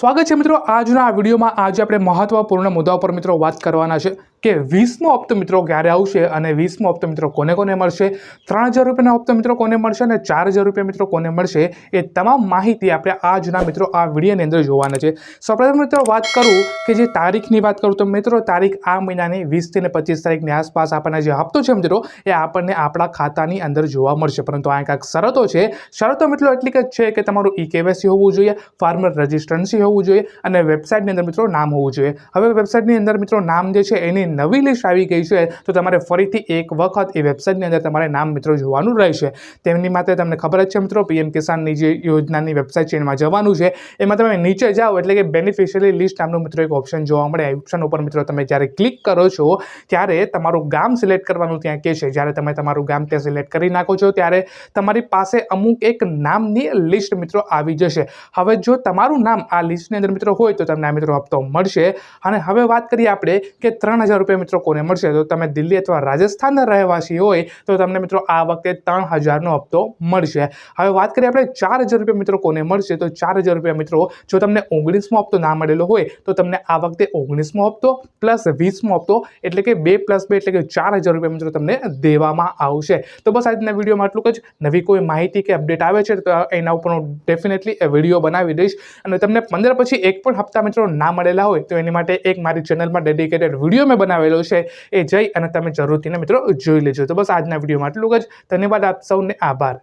સ્વાગત છે મિત્રો. આજના આ વિડીયોમાં આજે આપણે મહત્વપૂર્ણ મુદ્દાઓ પર મિત્રો વાત કરવાના છે. કે વીસમો હપ્તો મિત્રો ક્યારે આવશે અને વીસમો હપ્તો મિત્રો કોને કોને મળશે? ત્રણ હજાર રૂપિયાનો હપ્તો મિત્રો કોને મળશે અને ચાર હજાર રૂપિયા મિત્રો કોને મળશે? એ તમામ માહિતી આપણે આજના મિત્રો આ વિડીયોની અંદર જોવાના છે. સૌપ્રથમ મિત્રો વાત કરું કે જે તારીખની વાત કરું તો મિત્રો તારીખ આ મહિનાની વીસથી ને પચીસ તારીખની આસપાસ આપણને જે હપ્તો છે મિત્રો એ આપણને આપણા ખાતાની અંદર જોવા મળશે. પરંતુ આ કાંઈક શરતો છે. શરતો મિત્રો એટલી જ છે કે તમારું ઈ કેવાયસી હોવું જોઈએ, ફાર્મર રજિસ્ટ્રન્સી હોવું જોઈએ અને વેબસાઇટની અંદર મિત્રો નામ હોવું જોઈએ. હવે વેબસાઇટની અંદર મિત્રો નામ જે છે એની નવી લિસ્ટ આવી ગઈ છે, તો તમારે ફરીથી એક વખત એ વેબસાઇટની અંદર તમારે નામ મિત્રો જોવાનું રહેશે. તેમની માટે તમને ખબર જ છે મિત્રો પીએમ કિસાનની જે યોજનાની વેબસાઇટ છે, એમાં જવાનું છે. એમાં તમે નીચે જાઓ, એટલે કે બેનિફિશિયરી લિસ્ટ નામનું મિત્રો એક ઓપ્શન જોવા મળે. ઓપ્શન ઉપર મિત્રો તમે જ્યારે ક્લિક કરો છો, ત્યારે તમારું ગામ સિલેક્ટ કરવાનું ત્યાં કહે છે. જ્યારે તમે તમારું ગામ ત્યાં સિલેક્ટ કરી નાખો છો, ત્યારે તમારી પાસે અમુક એક નામની લિસ્ટ મિત્રો આવી જશે. હવે જો તમારું નામ આ લિસ્ટની અંદર મિત્રો હોય, તો તમને આ મિત્રો હપ્તો મળશે. અને હવે વાત કરીએ આપણે કે ત્રણ હજાર રૂપિયા મિત્રો કોને મળશે? તો તમે દિલ્હી અથવા રાજસ્થાનના રહેવાસી હોય, તો તમને મિત્રો આ વખતે ત્રણ હજારનો હપ્તો મળશે. હવે વાત કરીએ આપણે ચાર હજાર રૂપિયા મિત્રો કોને મળશે? તો ચાર હજાર રૂપિયા મિત્રો, જો તમને ઓગણીસમો હપ્તો ના મળેલો હોય, તો તમને આ વખતે ઓગણીસમો હપ્તો પ્લસ વીસમો હપ્તો એટલે કે બે પ્લસ બે એટલે કે ચાર હજાર રૂપિયા મિત્રો તમને દેવામાં આવશે. તો બસ આજના વિડીયોમાં આટલું જ. નવી કોઈ માહિતી કે અપડેટ આવે છે, તો એના ઉપર હું ડેફિનેટલી વીડિયો બનાવી દઈશ. અને તમને પંદર પછી એક પણ હપ્તા મિત્રો ના મળેલા હોય, તો એની માટે એક મારી ચેનલમાં ડેડિકેટેડ વીડિયો મેં બનાવેલો છે એ જઈ અને તમે જરૂરથી મિત્રો જોઈ લેજો. તો બસ આજના વિડીયોમાં આટલું જ. ધન્યવાદ આપ સૌને. આભાર.